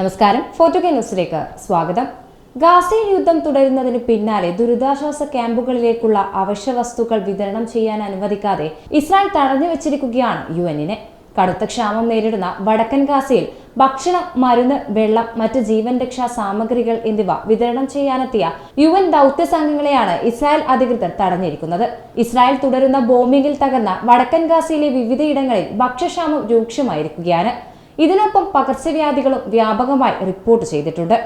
നമസ്കാരം. ഫോർട്ടു കെ ന്യൂസിലേക്ക് സ്വാഗതം. ഗാസയിൽ യുദ്ധം തുടരുന്നതിന് പിന്നാലെ ദുരിതാശ്വാസ ക്യാമ്പുകളിലേക്കുള്ള അവശ്യ വസ്തുക്കൾ വിതരണം ചെയ്യാൻ അനുവദിക്കാതെ ഇസ്രായേൽ തടഞ്ഞു വെച്ചിരിക്കുകയാണ് യു എന്നിനെ. കടുത്ത ക്ഷാമം നേരിടുന്ന വടക്കൻ ഗാസയിൽ ഭക്ഷണം മരുന്ന് വെള്ളം മറ്റ് ജീവൻ രക്ഷാ സാമഗ്രികൾ എന്നിവ വിതരണം ചെയ്യാനെത്തിയ യു എൻ ദൗത്യ സംഘങ്ങളെയാണ് ഇസ്രായേൽ അധികൃതർ തടഞ്ഞിരിക്കുന്നത്. ഇസ്രായേൽ തുടരുന്ന ബോംബിംഗിൽ തകർന്ന വടക്കൻ ഗാസയിലെ വിവിധയിടങ്ങളിൽ ഭക്ഷ്യക്ഷാമം രൂക്ഷമായിരിക്കുകയാണ്. ഇതിനൊപ്പം പകർച്ചവ്യാധികളും വ്യാപകമായി റിപ്പോർട്ട് ചെയ്തിട്ടുണ്ട്.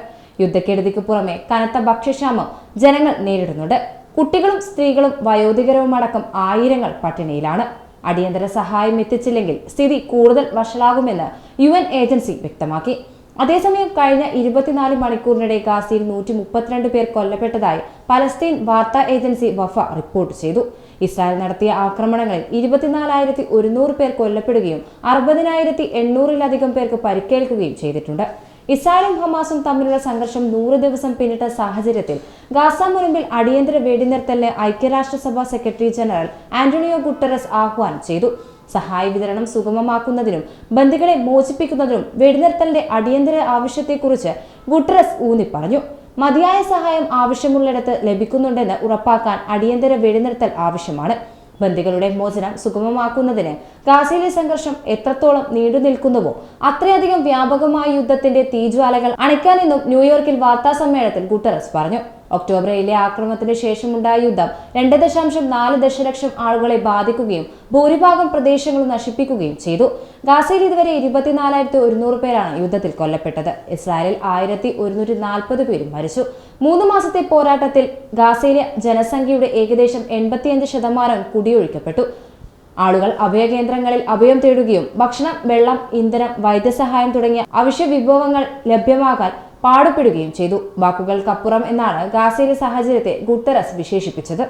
യുദ്ധക്കെടുതിക്ക് പുറമെ കനത്ത ഭക്ഷ്യക്ഷാമം ജനങ്ങൾ നേരിടുന്നുണ്ട്. കുട്ടികളും സ്ത്രീകളും വയോധികരവുമടക്കം ആയിരങ്ങൾ പട്ടിണിയിലാണ്. അടിയന്തര സഹായം എത്തിച്ചില്ലെങ്കിൽ സ്ഥിതി കൂടുതൽ വഷളാകുമെന്ന് യു ഏജൻസി വ്യക്തമാക്കി. അതേസമയം കഴിഞ്ഞ ഇരുപത്തിനാല് മണിക്കൂറിനിടെ ഗാസയിൽ നൂറ്റി മുപ്പത്തിരണ്ട് പേർ കൊല്ലപ്പെട്ടതായി പലസ്തീൻ വാർത്താ ഏജൻസി വഫ റിപ്പോർട്ട് ചെയ്തു. ഇസ്രായേൽ നടത്തിയ ആക്രമണങ്ങളിൽ ഇരുപത്തിനാലായിരത്തി ഒരുന്നൂറ് പേർ കൊല്ലപ്പെടുകയും അറുപതിനായിരത്തി എണ്ണൂറിലധികം പേർക്ക് പരിക്കേൽക്കുകയും ചെയ്തിട്ടുണ്ട്. ഇസ്രായേലും ഹമാസും തമ്മിലുള്ള സംഘർഷം നൂറ് ദിവസം പിന്നിട്ട സാഹചര്യത്തിൽ ഗാസ മുനമ്പിൽ അടിയന്തര വെടിനിർത്തലിന് ഐക്യരാഷ്ട്രസഭ സെക്രട്ടറി ജനറൽ ആന്റണിയോ ഗുട്ടറസ് ആഹ്വാനം ചെയ്തു. സഹായ വിതരണം സുഗമമാക്കുന്നതിനും ബന്ദികളെ മോചിപ്പിക്കുന്നതിനും വെടിനിർത്തലിന്റെ അടിയന്തര ആവശ്യത്തെക്കുറിച്ച് ഗുട്രസ് ഊന്നി പറഞ്ഞു. മതിയായ സഹായം ആവശ്യമുള്ളിടത്ത് ലഭിക്കുന്നുണ്ടെന്ന് ഉറപ്പാക്കാൻ അടിയന്തര വെടിനിർത്തൽ ആവശ്യമാണ്. ബന്ദികളുടെ മോചനം സുഗമമാക്കുന്നതിന് ഗാസയിലെ സംഘർഷം എത്രത്തോളം നീണ്ടു നിൽക്കുന്നുവോ അത്രയധികം വ്യാപകമായ യുദ്ധത്തിന്റെ തീജ്വാലകൾ അണയ്ക്കാനെന്നും ന്യൂയോർക്കിൽ വാർത്താ സമ്മേളനത്തിൽ ഗുട്ടറസ് പറഞ്ഞു. ഒക്ടോബർ ഏഴിലെ ആക്രമണത്തിന് ശേഷമുണ്ടായ യുദ്ധം രണ്ട് ദശാംശം നാല് ദശലക്ഷം ആളുകളെ ബാധിക്കുകയും ഭൂരിഭാഗം പ്രദേശങ്ങളും നശിപ്പിക്കുകയും ചെയ്തു. ഗാസയിൽ ഇതുവരെ ഇരുപത്തിനാലായിരത്തി ഒരുന്നൂറ് പേരാണ് യുദ്ധത്തിൽ കൊല്ലപ്പെട്ടത്. ഇസ്രായേലിൽ ആയിരത്തി ഒരുന്നൂറ്റി നാൽപ്പത് പേരും മരിച്ചു. മൂന്ന് മാസത്തെ പോരാട്ടത്തിൽ ഗാസയിലെ ജനസംഖ്യയുടെ ഏകദേശം എൺപത്തിയഞ്ച് ശതമാനം കുടിയൊഴിക്കപ്പെട്ടു. ആളുകൾ അഭയകേന്ദ്രങ്ങളിൽ അഭയം തേടുകയും ഭക്ഷണം വെള്ളം ഇന്ധനം വൈദ്യസഹായം തുടങ്ങിയ അവശ്യ വിഭവങ്ങൾ ലഭ്യമാകാൻ പാടുപെടുകയും ചെയ്തു. വാക്കുകൾക്കപ്പുറം എന്നാണ് ഗാസയിലെ സാഹചര്യത്തെ ഗുട്ടറസ് വിശേഷിപ്പിച്ചത്.